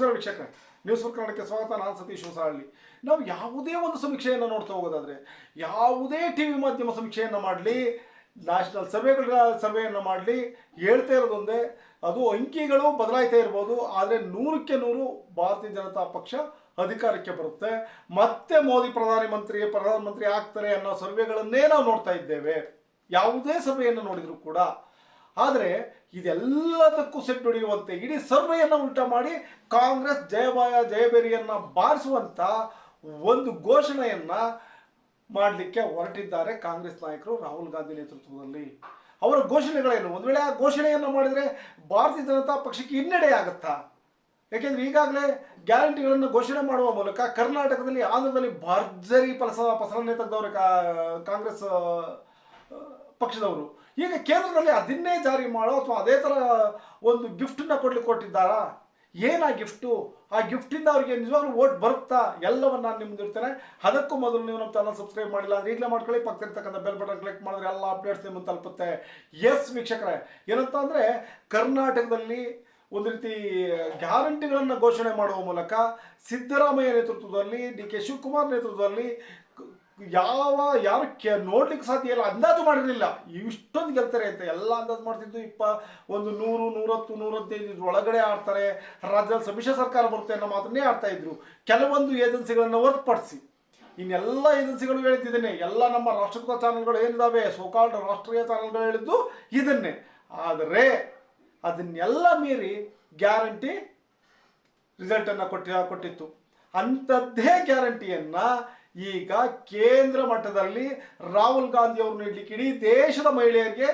ನಮಸ್ಕಾರ ನ್ಯೂಸ್ ಕನ್ನಡಕ್ಕೆ ಸ್ವಾಗತ. ನಾನು ಸತೀಶ್ ಹೊಸಹಳ್ಳಿ. ನಾವು ಯಾವುದೇ ಒಂದು ಸಮೀಕ್ಷೆಯನ್ನು ನೋಡ್ತಾ ಹೋಗೋದಾದ್ರೆ, ಯಾವುದೇ ಟಿ ವಿ ಮಾಧ್ಯಮ ಸಮೀಕ್ಷೆಯನ್ನು ಮಾಡಲಿ ನ್ಯಾಷನಲ್ ಸರ್ವೆಗಳ ಸರ್ವೆಯನ್ನು ಮಾಡಲಿ, ಹೇಳ್ತಾ ಇರೋದೊಂದೇ ಅದು ಅಂಕಿಗಳು ಬದಲಾಯ್ತಾ ಇರ್ಬೋದು, ಆದರೆ ನೂರಕ್ಕೆ ನೂರು ಭಾರತೀಯ ಜನತಾ ಪಕ್ಷ ಅಧಿಕಾರಕ್ಕೆ ಬರುತ್ತೆ. ಮತ್ತೆ ಮೋದಿ ಪ್ರಧಾನಿ ಮಂತ್ರಿ ಪ್ರಧಾನಮಂತ್ರಿ ಆಗ್ತಾರೆ ಅನ್ನೋ ಸರ್ವೆಗಳನ್ನೇ ನಾವು ನೋಡ್ತಾ ಇದ್ದೇವೆ. ಯಾವುದೇ ಸರ್ವೆಯನ್ನು ನೋಡಿದರೂ ಕೂಡ ಆದರೆ ಇದೆಲ್ಲದಕ್ಕೂ ಸೆಟ್ ಹೊಡೆಯುವಂತೆ ಇಡೀ ಸರ್ವೆಯನ್ನು ಉಲ್ಟಾ ಮಾಡಿ ಕಾಂಗ್ರೆಸ್ ಜಯಬಾಯ ಜಯಬೇರಿಯನ್ನ ಬಾರಿಸುವಂತ ಒಂದು ಘೋಷಣೆಯನ್ನ ಮಾಡಲಿಕ್ಕೆ ಹೊರಟಿದ್ದಾರೆ ಕಾಂಗ್ರೆಸ್ ನಾಯಕರು ರಾಹುಲ್ ಗಾಂಧಿ ನೇತೃತ್ವದಲ್ಲಿ. ಅವರ ಘೋಷಣೆಗಳೇನು? ಒಂದು ವೇಳೆ ಆ ಘೋಷಣೆಯನ್ನು ಮಾಡಿದರೆ ಭಾರತೀಯ ಜನತಾ ಪಕ್ಷಕ್ಕೆ ಹಿನ್ನಡೆ ಆಗುತ್ತಾ? ಯಾಕೆಂದ್ರೆ ಈಗಾಗಲೇ ಗ್ಯಾರಂಟಿಗಳನ್ನು ಘೋಷಣೆ ಮಾಡುವ ಮೂಲಕ ಕರ್ನಾಟಕದಲ್ಲಿ ಆಂಧ್ರದಲ್ಲಿ ಭರ್ಜರಿ ಫಸಲನ್ನೇ ತೆಗೆದವರು ಕಾಂಗ್ರೆಸ್ ಪಕ್ಷದವರು. ಈಗ ಕೇಂದ್ರದಲ್ಲಿ ಅದನ್ನೇ ಜಾರಿ ಮಾಡೋ ಅಥವಾ ಅದೇ ಥರ ಒಂದು ಗಿಫ್ಟನ್ನ ಕೊಡ್ಲಿಕ್ಕೆ ಕೊಟ್ಟಿದ್ದಾರಾ? ಏನಾ ಗಿಫ್ಟು? ಆ ಗಿಫ್ಟಿಂದ ಅವರಿಗೆ ನಿಜವಾಗ್ಲೂ ಓಟ್ ಬರುತ್ತಾ? ಎಲ್ಲವನ್ನು ನಾನು ನಿಮ್ಗೆ ಇರ್ತೇನೆ ಅದಕ್ಕೂ ಮೊದಲು ನೀವು ನಮ್ಮ ಚಾನಲ್ ಸಬ್ಸ್ಕ್ರೈಬ್ ಮಾಡಿಲ್ಲ ಅಂದ್ರೆ ಈಗಲೇ ಮಾಡ್ಕೊಳ್ಳಿ. ಪಕ್ಕದಲ್ಲಿರ್ತಕ್ಕಂಥ ಬೆಲ್ ಬಟನ್ ಕ್ಲಿಕ್ ಮಾಡಿದ್ರೆ ಎಲ್ಲ ಅಪ್ಡೇಟ್ಸ್ ನಿಮ್ಮನ್ನು ತಲುಪುತ್ತೆ. ಎಸ್ ವೀಕ್ಷಕರೇ. ಏನಂತ ಅಂದರೆ ಕರ್ನಾಟಕದಲ್ಲಿ ಒಂದು ರೀತಿ ಗ್ಯಾರಂಟಿಗಳನ್ನು ಘೋಷಣೆ ಮಾಡುವ ಮೂಲಕ ಸಿದ್ದರಾಮಯ್ಯ ನೇತೃತ್ವದಲ್ಲಿ ಡಿ ಕೆ ಶಿವಕುಮಾರ್ ನೇತೃತ್ವದಲ್ಲಿ ಯಾವ ಯಾರು ಕೆ ನೋಡ್ಲಿಕ್ಕೆ ಸಾಧ್ಯ ಇಲ್ಲ, ಅಂದಾಜು ಮಾಡಿರಲಿಲ್ಲ. ಇಷ್ಟೊಂದು ಗೆಲ್ತಾರೆ ಅಂತ ಎಲ್ಲ ಅಂದಾಜು ಮಾಡ್ತಿದ್ದು ಇಪ್ಪ, ಒಂದು ನೂರು, ನೂರತ್ತು ನೂರತ್ತೈದು ಇದ್ರ ಒಳಗಡೆ ಆಡ್ತಾರೆ. ರಾಜ್ಯದಲ್ಲಿ ಸಮ್ಮಿಶ್ರ ಸರ್ಕಾರ ಬರುತ್ತೆ ಅನ್ನೋ ಮಾತನ್ನೇ ಆಡ್ತಾ ಇದ್ರು. ಕೆಲವೊಂದು ಏಜೆನ್ಸಿಗಳನ್ನು ಹೊರತುಪಡಿಸಿ. ಇನ್ನೆಲ್ಲ ಏಜೆನ್ಸಿಗಳು ಹೇಳಿದ್ದಿದ್ದೇನೆ ಎಲ್ಲ ನಮ್ಮ ರಾಷ್ಟ್ರೀಕೃತ ಚಾನಲ್ಗಳು ಏನಿದಾವೆ? ಸೋಕಾಲ್ಡ್ ರಾಷ್ಟ್ರೀಯ ಚಾನಲ್ಗಳು ಹೇಳಿದ್ದು ಇದನ್ನೇ. ಆದರೆ ಅದನ್ನೆಲ್ಲ ಮೀರಿ ಗ್ಯಾರಂಟಿ ರಿಸಲ್ಟನ್ನು ಕೊಟ್ಟಿ, ಕೊಟ್ಟಿತ್ತು. ಅಂಥದ್ದೇ ಗ್ಯಾರಂಟಿಯನ್ನ ಈಗ ಕೇಂದ್ರ ಮಟ್ಟದಲ್ಲಿ ರಾಹುಲ್ ಗಾಂಧಿ ಅವರು ನೀಡಲಿಕ್ಕೆ ಇಡೀ ದೇಶದ ಮಹಿಳೆಯರಿಗೆ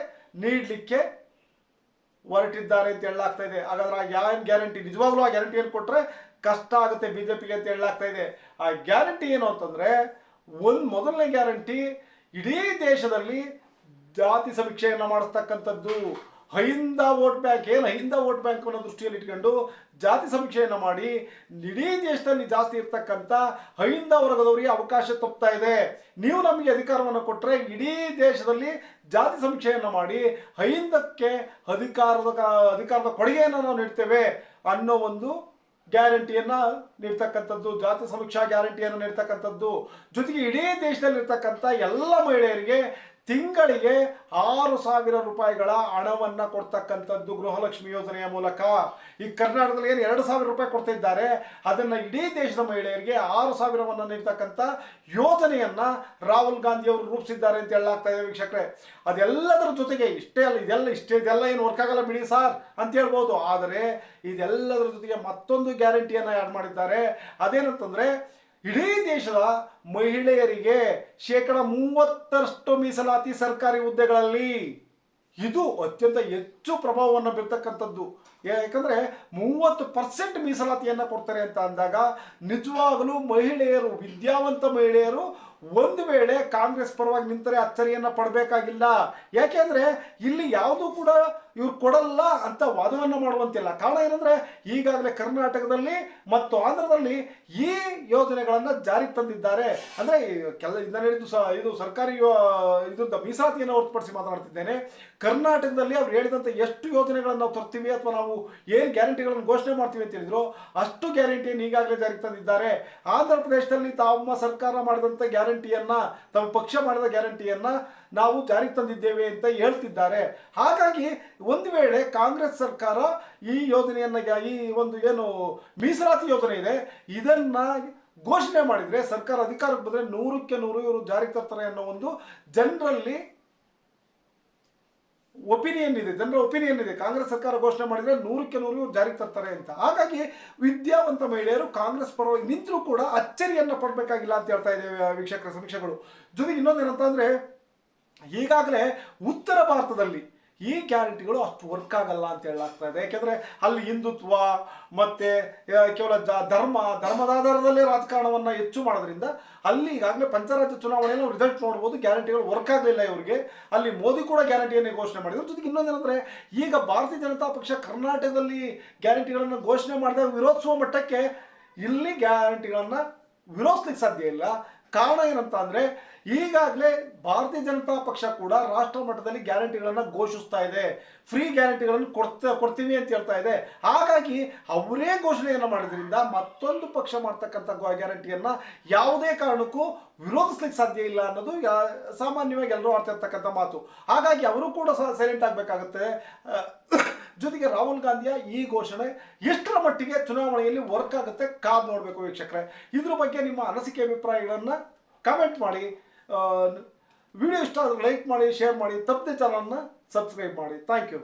ನೀಡಲಿಕ್ಕೆ ಹೊರಟಿದ್ದಾರೆ ಅಂತ ಹೇಳಲಾಗ್ತಾ ಇದೆ. ಹಾಗಾದ್ರೆ ಆ ಯಾವ ಗ್ಯಾರಂಟಿ ನಿಜವಾಗ್ಲೂ ಆ ಏನು ಕೊಟ್ಟರೆ ಕಷ್ಟ ಆಗುತ್ತೆ ಬಿ ಜೆ ಪಿಗೆ ಅಂತ ಹೇಳಲಾಗ್ತಾ ಇದೆ. ಆ ಗ್ಯಾರಂಟಿ ಏನು ಅಂತಂದರೆ ಒಂದು ಮೊದಲನೇ ಗ್ಯಾರಂಟಿ ಇಡೀ ದೇಶದಲ್ಲಿ ಜಾತಿ ಸಮೀಕ್ಷೆಯನ್ನು ಮಾಡಿಸ್ತಕ್ಕಂಥದ್ದು. ಹೈಂದ ವೋಟ್ ಬ್ಯಾಂಕ್ ಏನು ಹೈಂದ ವೋಟ್ ಬ್ಯಾಂಕ್ ಅನ್ನೋ ದೃಷ್ಟಿಯಲ್ಲಿ ಇಟ್ಕೊಂಡು ಜಾತಿ ಸಮೀಕ್ಷೆಯನ್ನು ಮಾಡಿ, ಇಡೀ ದೇಶದಲ್ಲಿ ಜಾಸ್ತಿ ಇರ್ತಕ್ಕಂಥ ಹೈಂದ ವರ್ಗದವರಿಗೆ ಅವಕಾಶ ತಪ್ತಾ ಇದೆ. ನೀವು ನಮಗೆ ಅಧಿಕಾರವನ್ನು ಕೊಟ್ಟರೆ ಇಡೀ ದೇಶದಲ್ಲಿ ಜಾತಿ ಸಮೀಕ್ಷೆಯನ್ನು ಮಾಡಿ, ಹೈಂದಕ್ಕೆ ಅಧಿಕಾರದ ಅಧಿಕಾರದ ಕೊಡುಗೆಯನ್ನು ನಾವು ನೀಡ್ತೇವೆ ಅನ್ನೋ ಒಂದು ಗ್ಯಾರಂಟಿಯನ್ನ ನೀಡ್ತಕ್ಕಂಥದ್ದು, ಜಾತಿ ಸಮೀಕ್ಷಾ ಗ್ಯಾರಂಟಿಯನ್ನು ನೀಡ್ತಕ್ಕಂಥದ್ದು. ಜೊತೆಗೆ ಇಡೀ ದೇಶದಲ್ಲಿರ್ತಕ್ಕಂಥ ಎಲ್ಲ ಮಹಿಳೆಯರಿಗೆ ತಿಂಗಳಿಗೆ ಆರು ಸಾವಿರ ರೂಪಾಯಿಗಳ ಹಣವನ್ನ ಕೊಡ್ತಕ್ಕಂಥದ್ದು ಗೃಹಲಕ್ಷ್ಮಿ ಯೋಜನೆಯ ಮೂಲಕ. ಈ ಕರ್ನಾಟಕದಲ್ಲಿ ಏನು ಎರಡು ಸಾವಿರ ರೂಪಾಯಿ ಕೊಡ್ತಿದ್ದಾರೆ, ಅದನ್ನು ಇಡೀ ದೇಶದ ಮಹಿಳೆಯರಿಗೆ ಆರು ಸಾವಿರವನ್ನು ನೀಡ್ತಕ್ಕಂಥ ಯೋಜನೆಯನ್ನ ರಾಹುಲ್ ಗಾಂಧಿ ಅವರು ರೂಪಿಸಿದ್ದಾರೆ ಅಂತ ಹೇಳಲಾಗ್ತಾ ಇದೆ ವೀಕ್ಷಕರೇ. ಅದೆಲ್ಲದರ ಜೊತೆಗೆ ಇಷ್ಟೇ ಅಲ್ಲ, ಇದೆಲ್ಲ ಇಷ್ಟೇ, ಇದೆಲ್ಲ ಏನು ವರ್ಕ್ ಆಗಲ್ಲ ಬಿಡಿ ಸಾರ್ ಅಂತ ಹೇಳ್ಬೋದು. ಆದರೆ ಇದೆಲ್ಲದರ ಜೊತೆಗೆ ಮತ್ತೊಂದು ಗ್ಯಾರಂಟಿಯನ್ನು ಆ್ಯಡ್ ಮಾಡಿದ್ದಾರೆ. ಅದೇನಂತಂದ್ರೆ ಇಡೀ ದೇಶದ ಮಹಿಳೆಯರಿಗೆ ಶೇಕಡ ಮೂವತ್ತರಷ್ಟು ಮೀಸಲಾತಿ ಸರ್ಕಾರಿ ಹುದ್ದೆಗಳಲ್ಲಿ ಇದು ಅತ್ಯಂತ ಹೆಚ್ಚು ಪ್ರಭಾವವನ್ನು ಬೀರ್ತಕ್ಕಂಥದ್ದು. ಯಾಕಂದ್ರೆ ಮೂವತ್ತು ಪರ್ಸೆಂಟ್ ಮೀಸಲಾತಿಯನ್ನು ಕೊಡ್ತಾರೆ ಅಂತ ಅಂದಾಗ ನಿಜವಾಗಲೂ ಮಹಿಳೆಯರು, ವಿದ್ಯಾವಂತ ಮಹಿಳೆಯರು ಒಂದು ವೇಳೆ ಕಾಂಗ್ರೆಸ್ ಪರವಾಗಿ ನಿಂತರೆ ಅಚ್ಚರಿಯನ್ನು ಪಡಬೇಕಾಗಿಲ್ಲ. ಯಾಕೆಂದ್ರೆ ಇಲ್ಲಿ ಯಾವುದೂ ಕೂಡ ಇವ್ರು ಕೊಡಲ್ಲ ಅಂತ ವಾದವನ್ನು ಮಾಡುವಂತಿಲ್ಲ. ಕಾರಣ ಏನಂದ್ರೆ ಈಗಾಗಲೇ ಕರ್ನಾಟಕದಲ್ಲಿ ಮತ್ತು ಆಂಧ್ರದಲ್ಲಿ ಈ ಯೋಜನೆಗಳನ್ನು ಜಾರಿಗೆ ತಂದಿದ್ದಾರೆ. ಅಂದ್ರೆ ಕೆಲ ಹೇಳಿದ್ದು ಸ ಇದು ಸರ್ಕಾರಿ ಇದು ಮೀಸಾತಿಯನ್ನು ಹೊರತುಪಡಿಸಿ ಮಾತನಾಡ್ತಿದ್ದೇನೆ. ಕರ್ನಾಟಕದಲ್ಲಿ ಅವ್ರು ಹೇಳಿದಂಥ ಎಷ್ಟು ಯೋಜನೆಗಳನ್ನು ನಾವು ತರ್ತೀವಿ ಅಥವಾ ನಾವು ಏನು ಗ್ಯಾರಂಟಿಗಳನ್ನು ಘೋಷಣೆ ಮಾಡ್ತೀವಿ ಅಂತ ಹೇಳಿದ್ರು, ಅಷ್ಟು ಗ್ಯಾರಂಟಿಯನ್ನು ಈಗಾಗಲೇ ಜಾರಿಗೆ ತಂದಿದ್ದಾರೆ. ಆಂಧ್ರ ಪ್ರದೇಶದಲ್ಲಿ ತಮ್ಮ ಸರ್ಕಾರ ಮಾಡಿದಂಥ ಗ್ಯಾರಂಟಿಯನ್ನ, ತಮ್ಮ ಪಕ್ಷ ಮಾಡಿದ ಗ್ಯಾರಂಟಿಯನ್ನ ನಾವು ಜಾರಿಗೆ ತಂದಿದ್ದೇವೆ ಅಂತ ಹೇಳ್ತಿದ್ದಾರೆ. ಹಾಗಾಗಿ ಒಂದು ವೇಳೆ ಕಾಂಗ್ರೆಸ್ ಸರ್ಕಾರ ಈ ಯೋಜನೆಯನ್ನ ಈ ಒಂದು ಏನು ಮೀಸಲಾತಿ ಯೋಜನೆ ಇದೆ, ಇದನ್ನ ಘೋಷಣೆ ಮಾಡಿದ್ರೆ, ಸರ್ಕಾರ ಅಧಿಕಾರಕ್ಕೆ ಬಂದರೆ ನೂರಕ್ಕೆ ನೂರು ಇವರು ಜಾರಿಗೆ ತರ್ತಾರೆ ಅನ್ನೋ ಒಂದು ಜನರಲ್ಲಿ ಒಪಿನಿಯನ್ ಇದೆ, ಜನರ ಒಪಿನಿಯನ್ ಇದೆ. ಕಾಂಗ್ರೆಸ್ ಸರ್ಕಾರ ಘೋಷಣೆ ಮಾಡಿದರೆ ನೂರಕ್ಕೆ ನೂರು ಇವ್ರು ಜಾರಿಗೆ ತರ್ತಾರೆ ಅಂತ. ಹಾಗಾಗಿ ವಿದ್ಯಾವಂತ ಮಹಿಳೆಯರು ಕಾಂಗ್ರೆಸ್ ಪರವಾಗಿ ನಿಂತರೂ ಕೂಡ ಅಚ್ಚರಿಯನ್ನು ಪಡಬೇಕಾಗಿಲ್ಲ ಅಂತ ಹೇಳ್ತಾ ಇದ್ದೇವೆ ವೀಕ್ಷಕರ ಸಮೀಕ್ಷೆಗಳು. ಜೊತೆಗೆ ಇನ್ನೊಂದೇನಂತ ಅಂದ್ರೆ ಈಗಾಗಲೇ ಉತ್ತರ ಭಾರತದಲ್ಲಿ ಈ ಗ್ಯಾರಂಟಿಗಳು ಅಷ್ಟು ವರ್ಕ್ ಆಗಲ್ಲ ಅಂತ ಹೇಳಲಾಗ್ತಾ ಇದೆ. ಯಾಕೆಂದ್ರೆ ಅಲ್ಲಿ ಹಿಂದುತ್ವ ಮತ್ತೆ ಕೇವಲ ಧರ್ಮ ಧರ್ಮದ ಆಧಾರದಲ್ಲೇ ರಾಜಕಾರಣವನ್ನ ಹೆಚ್ಚು ಮಾಡೋದ್ರಿಂದ ಅಲ್ಲಿ ಈಗಾಗಲೇ ಪಂಚರಾಜ್ಯ ಚುನಾವಣೆಯಲ್ಲಿ ರಿಸಲ್ಟ್ ನೋಡ್ಬೋದು, ಗ್ಯಾರಂಟಿಗಳು ವರ್ಕ್ ಆಗಲಿಲ್ಲ ಇವರಿಗೆ. ಅಲ್ಲಿ ಮೋದಿ ಕೂಡ ಗ್ಯಾರಂಟಿಯನ್ನು ಘೋಷಣೆ ಮಾಡಿದ್ರು. ಜೊತೆಗೆ ಇನ್ನೊಂದೇನಂದ್ರೆ ಈಗ ಭಾರತೀಯ ಜನತಾ ಪಕ್ಷ ಕರ್ನಾಟಕದಲ್ಲಿ ಗ್ಯಾರಂಟಿಗಳನ್ನು ಘೋಷಣೆ ಮಾಡಿದಾಗ ವಿರೋಧಿಸುವ ಮಟ್ಟಕ್ಕೆ ಇಲ್ಲಿ ಗ್ಯಾರಂಟಿಗಳನ್ನು ವಿರೋಧಿಸ್ಲಿಕ್ಕೆ ಸಾಧ್ಯ ಇಲ್ಲ. ಕಾರಣ ಏನಂತ ಅಂದರೆ, ಈಗಾಗಲೇ ಭಾರತೀಯ ಜನತಾ ಪಕ್ಷ ಕೂಡ ರಾಷ್ಟ್ರ ಮಟ್ಟದಲ್ಲಿ ಗ್ಯಾರಂಟಿಗಳನ್ನು ಘೋಷಿಸ್ತಾ ಇದೆ. ಫ್ರೀ ಗ್ಯಾರಂಟಿಗಳನ್ನು ಕೊಡ್ತಾ, ಕೊಡ್ತೀವಿ ಅಂತ ಹೇಳ್ತಾ ಇದೆ. ಹಾಗಾಗಿ ಅವರೇ ಘೋಷಣೆಯನ್ನು ಮಾಡಿದ್ರಿಂದ ಮತ್ತೊಂದು ಪಕ್ಷ ಮಾಡ್ತಕ್ಕಂಥ ಗ್ಯಾರಂಟಿಯನ್ನು ಯಾವುದೇ ಕಾರಣಕ್ಕೂ ವಿರೋಧಿಸ್ಲಿಕ್ಕೆ ಸಾಧ್ಯ ಇಲ್ಲ ಅನ್ನೋದು ಸಾಮಾನ್ಯವಾಗಿ ಎಲ್ಲರೂ ಆಡ್ತಿರ್ತಕ್ಕಂಥ ಮಾತು. ಹಾಗಾಗಿ ಅವರು ಕೂಡ ಸೈಲೆಂಟ್ ಆಗಬೇಕಾಗುತ್ತೆ. ಜೊತೆಗೆ ರಾಹುಲ್ ಗಾಂಧಿಯ ಈ ಘೋಷಣೆ ಎಷ್ಟರ ಮಟ್ಟಿಗೆ ಚುನಾವಣೆಯಲ್ಲಿ ವರ್ಕ್ ಆಗುತ್ತೆ ಕಾದು ನೋಡಬೇಕು ವೀಕ್ಷಕರೇ. ಇದ್ರ ಬಗ್ಗೆ ನಿಮ್ಮ ಅನಿಸಿಕೆ, ಅಭಿಪ್ರಾಯಗಳನ್ನು ಕಾಮೆಂಟ್ ಮಾಡಿ ವಿಡಿಯೋ ಇಷ್ಟ ಆದರೆ ಲೈಕ್ ಮಾಡಿ ಶೇರ್ ಮಾಡಿ, ತಪ್ಪದೆ ಚಾನಲ್ನ ಸಬ್ಸ್ಕ್ರೈಬ್ ಮಾಡಿ. Thank you